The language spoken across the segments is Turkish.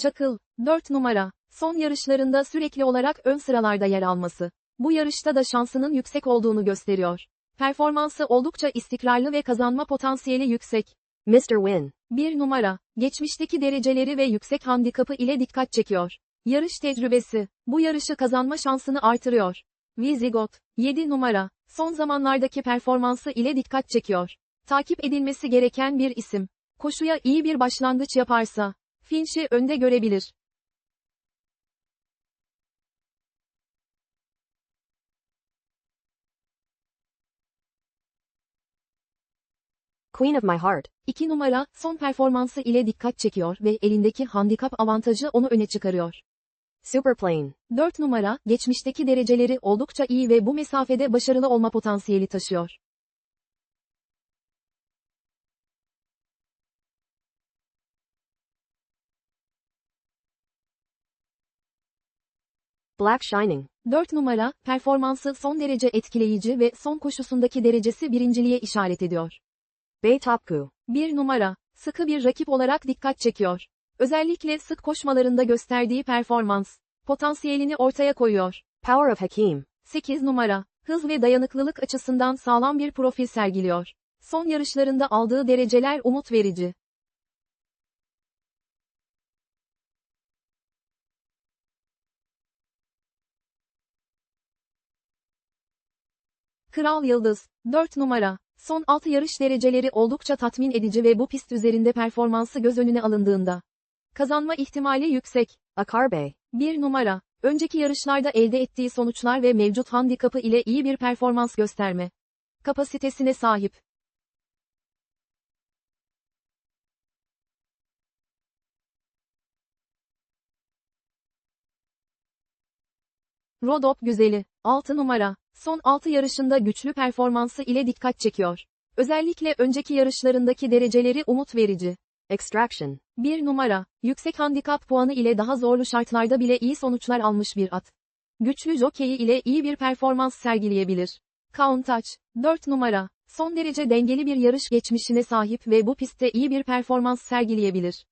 Çakıl, 4 numara, son yarışlarında sürekli olarak ön sıralarda yer alması. Bu yarışta da şansının yüksek olduğunu gösteriyor. Performansı oldukça istikrarlı ve kazanma potansiyeli yüksek. Mr. Win. 1 numara, geçmişteki dereceleri ve yüksek handikapı ile dikkat çekiyor. Yarış tecrübesi, bu yarışı kazanma şansını artırıyor. Visigot, 7 numara, son zamanlardaki performansı ile dikkat çekiyor. Takip edilmesi gereken bir isim. Koşuya iyi bir başlangıç yaparsa, Finch'i önde görebilir. Queen of my heart. 2 numara, son performansı ile dikkat çekiyor ve elindeki handikap avantajı onu öne çıkarıyor. Superplane. 4 numara, geçmişteki dereceleri oldukça iyi ve bu mesafede başarılı olma potansiyeli taşıyor. Black Shining. 4 numara, performansı son derece etkileyici ve son koşusundaki derecesi birinciliğe işaret ediyor. Bay Topku. 1 numara, sıkı bir rakip olarak dikkat çekiyor. Özellikle sık koşmalarında gösterdiği performans, potansiyelini ortaya koyuyor. Power of Hakim. 8 numara, hız ve dayanıklılık açısından sağlam bir profil sergiliyor. Son yarışlarında aldığı dereceler umut verici. Kral Yıldız, 4 numara. Son 6 yarış dereceleri oldukça tatmin edici ve bu pist üzerinde performansı göz önüne alındığında. Kazanma ihtimali yüksek. Akarbe. 1 numara. Önceki yarışlarda elde ettiği sonuçlar ve mevcut handikapı ile iyi bir performans gösterme kapasitesine sahip. Rodop güzeli, 6 numara, son 6 yarışında güçlü performansı ile dikkat çekiyor. Özellikle önceki yarışlarındaki dereceleri umut verici. Extraction. 1 numara, yüksek handikap puanı ile daha zorlu şartlarda bile iyi sonuçlar almış bir at. Güçlü jokeyi ile iyi bir performans sergileyebilir. Countach, 4 numara, son derece dengeli bir yarış geçmişine sahip ve bu pistte iyi bir performans sergileyebilir.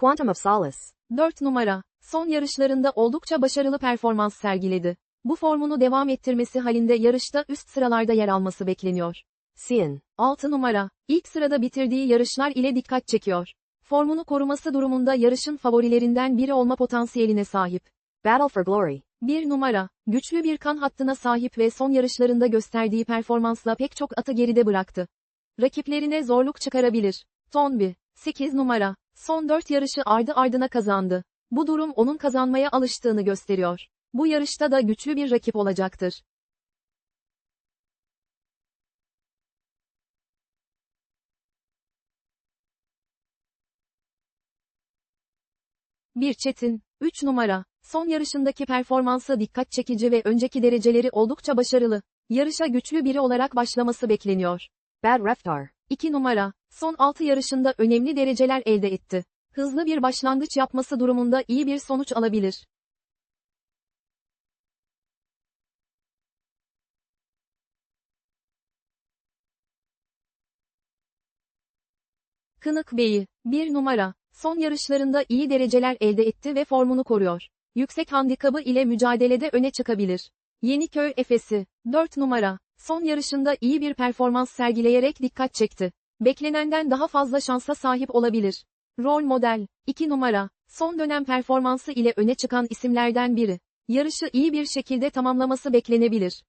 Quantum of Solace. 4 numara, son yarışlarında oldukça başarılı performans sergiledi. Bu formunu devam ettirmesi halinde yarışta üst sıralarda yer alması bekleniyor. Cian. 6 numara, ilk sırada bitirdiği yarışlar ile dikkat çekiyor. Formunu koruması durumunda yarışın favorilerinden biri olma potansiyeline sahip. Battle for Glory. 1 numara, güçlü bir kan hattına sahip ve son yarışlarında gösterdiği performansla pek çok atı geride bıraktı. Rakiplerine zorluk çıkarabilir. Tonbi, 8 numara, son 4 yarışı ardı ardına kazandı. Bu durum onun kazanmaya alıştığını gösteriyor. Bu yarışta da güçlü bir rakip olacaktır. Bir Çetin, 3 numara, son yarışındaki performansı dikkat çekici ve önceki dereceleri oldukça başarılı. Yarışa güçlü biri olarak başlaması bekleniyor. Bad Reftar. 2 numara, son 6 yarışında önemli dereceler elde etti. Hızlı bir başlangıç yapması durumunda iyi bir sonuç alabilir. Kınık Bey'i, 1 numara, son yarışlarında iyi dereceler elde etti ve formunu koruyor. Yüksek handikabı ile mücadelede öne çıkabilir. Yeniköy Efes'i, 4 numara, son yarışında iyi bir performans sergileyerek dikkat çekti. Beklenenden daha fazla şansa sahip olabilir. Rol model, 2 numara, son dönem performansı ile öne çıkan isimlerden biri. Yarışı iyi bir şekilde tamamlaması beklenebilir.